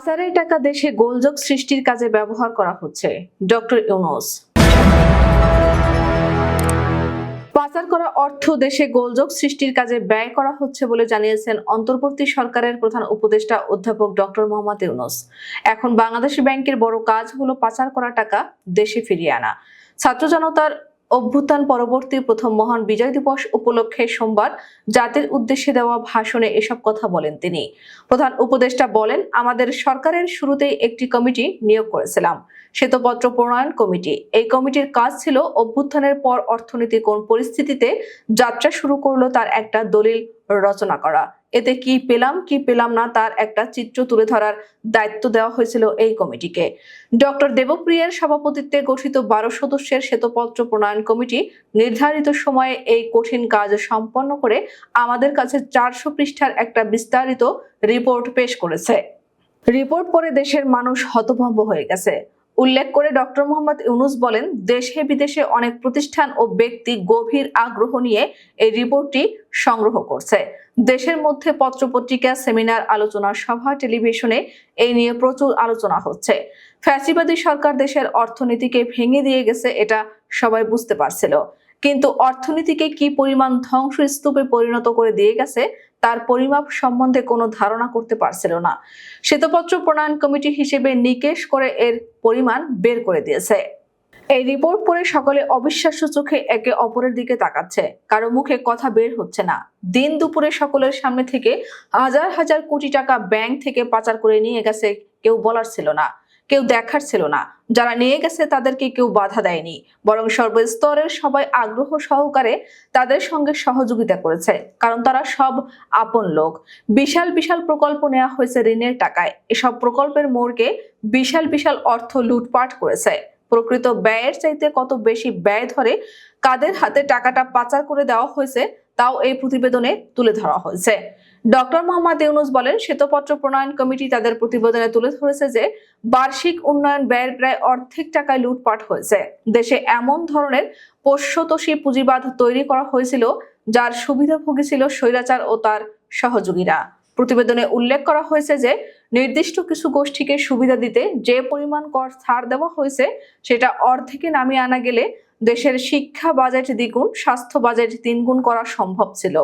পাচারের টাকা দেশে গোলযোগ সৃষ্টির কাজে ব্যবহার করা হচ্ছে। ডক্টর ইউনুস। পাচার করা অর্থ দেশে গোলযোগ সৃষ্টির কাজে ব্যয় করা হচ্ছে বলে জানিয়েছেন অন্তর্বর্তী সরকারের প্রধান উপদেষ্টা অধ্যাপক ডক্টর মোহাম্মদ ইউনুস। এখন বাংলাদেশ ব্যাংকের বড় কাজ হলো পাচার করা টাকা দেশে ফিরিয়ে আনা। ছাত্র জনতার অভ্যুত্থান পরবর্তী প্রথম মহান বিজয় দিবস উপলক্ষে সোমবার জাতির উদ্দেশ্যে দেওয়া ভাষণে এসব কথা বলেন তিনি। প্রধান উপদেষ্টা বলেন, আমাদের সরকারের শুরুতেই একটি কমিটি নিয়োগ করেছিলাম। শ্বেতপত্র প্রণয়ন কমিটি। এই কমিটির কাজ ছিল অভ্যুত্থানের পর অর্থনীতি কোন পরিস্থিতিতে যাত্রা শুরু করল তার একটা দলিল রচনা করা। এতে কি পেলাম কি পেলাম না তার একটা চিত্র তুলে ধরার দায়িত্ব দেওয়া হয়েছিল এই কমিটিকে। ডক্টর দেবপ্রিয়ার সভাপতিত্বে গঠিত বারো সদস্যের শ্বেতপত্র প্রণয়ন কমিটি নির্ধারিত সময়ে এই কঠিন কাজ সম্পন্ন করে আমাদের কাছে চারশো পৃষ্ঠার একটা বিস্তারিত রিপোর্ট পেশ করেছে। রিপোর্ট পরে দেশের মানুষ হতভম্ব হয়ে গেছে। উল্লেখ করে ডক্টর মোহাম্মদ ইউনুস বলেন, দেশে বিদেশে অনেক প্রতিষ্ঠান ও ব্যক্তি গভীর আগ্রহ নিয়ে এই রিপোর্টটি সংগ্রহ করছে। দেশের মধ্যে পত্রপত্রিকা, সেমিনার, আলোচনা সভা, টেলিভিশনে এই নিয়ে প্রচুর আলোচনা হচ্ছে। ফ্যাসিবাদী সরকার দেশের অর্থনীতিকে ভেঙে দিয়ে গেছে, এটা সবাই বুঝতে পারছিল। কিন্তু অর্থনীতিকে কি পরিমাণ ধ্বংসস্তূপে পরিণত করে দিয়ে গেছে, তার পরিমাপ সম্বন্ধে কোনো ধারণা করতে পারছিল না। শ্বেতপত্র প্রণয়ন কমিটি হিসেবে নিকেশ করে এর পরিমাণ বের করে দিয়েছে। এই রিপোর্ট পড়ে সকলে অবিশ্বাস্য চোখে একে অপরের দিকে তাকাচ্ছে। কারও মুখে কথা বের হচ্ছে না। দিন দুপুরে সকলের সামনে থেকে হাজার হাজার কোটি টাকা ব্যাংক থেকে পাচার করে নিয়ে গেছে কেউ বলার ছিল না। কেউ দেখার ছিল না। যারা নিয়ে গেছে তাদেরকে কেউ বাধা দেয়নি। বরং সর্বস্তরের সবাই আগ্রহ সহকারে তাদের সঙ্গে সহযোগিতা করেছে, কারণ তারা সব আপন লোক। বিশাল বিশাল প্রকল্প নেওয়া হয়েছে ঋণের টাকায়। এসব প্রকল্পের মোড়কে বিশাল বিশাল অর্থ লুটপাট করেছে। প্রকৃত ব্যয়ের চাইতে কত বেশি ব্যয় ধরে কাদের হাতে টাকাটা পাচার করে দেওয়া হয়েছে তাও এই প্রতিবেদনে তুলে ধরা হয়েছে। ডক্টর মোহাম্মদ ইউনুস বলেন, শ্বেতপত্র প্রণয়ন কমিটি তাদের প্রতিবেদনে তুলে ধরেছে যে, বার্ষিক উন্নয়ন ব্যয়ের প্রায় অর্ধেক টাকায় লুটপাট হয়েছে। দেশে এমন ধরনের পোষ্যতোষী পুঁজিবাদ তৈরি করা হয়েছিল, যার সুবিধাভোগী ছিল স্বৈরাচার ও তার সহযোগীরা। প্রতিবেদনে উল্লেখ করা হয়েছে যে, নির্দিষ্ট কিছু গোষ্ঠীকে সুবিধা দিতে যে পরিমাণ কর ছাড় দেওয়া হয়েছে, সেটা অর্ধেকে নামিয়ে আনা গেলে দেশের শিক্ষা বাজেট দ্বিগুণ, স্বাস্থ্য বাজেট তিনগুণ করা সম্ভব ছিল।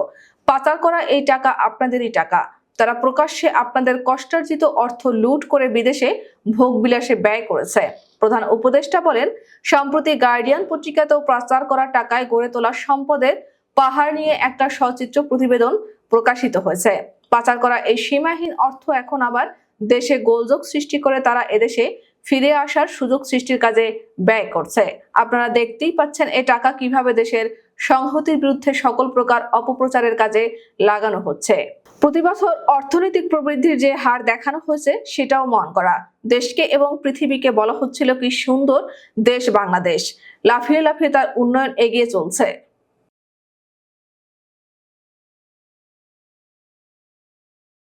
পাচার করা এই টাকা আপনাদেরই টাকা। তারা প্রকাশ্যে আপনাদের কষ্টার্জিত অর্থ লুট করে বিদেশে ভোগ বিলাসে ব্যয় করেছে। প্রধান উপদেষ্টা বলেন, সম্প্রতি গার্ডিয়ান পত্রিকাতেও পাচার করা টাকায় গড়ে তোলা সম্পদের পাহাড় নিয়ে একটা সচিত্র প্রতিবেদন প্রকাশিত হয়েছে। পাচার করা এই সীমাহীন অর্থ এখন আবার দেশে গোলযোগ সৃষ্টি করে তারা এদেশে ফিরে আসার সুযোগ সৃষ্টির কাজে ব্যয় করছে। আপনারা দেখতেই পাচ্ছেন এ টাকা কীভাবে দেশের সংহতির বিরুদ্ধে সকল প্রকার অপপ্রচারের কাজে লাগানো হচ্ছে। প্রতি বছর অর্থনৈতিক প্রবৃদ্ধির যে হার দেখানো হয়েছে, সেটাও মন করা। দেশকে এবং পৃথিবীকে বলা হচ্ছিল কি সুন্দর দেশ বাংলাদেশ। লাফিয়ে লাফিয়ে তার উন্নয়ন এগিয়ে চলছে।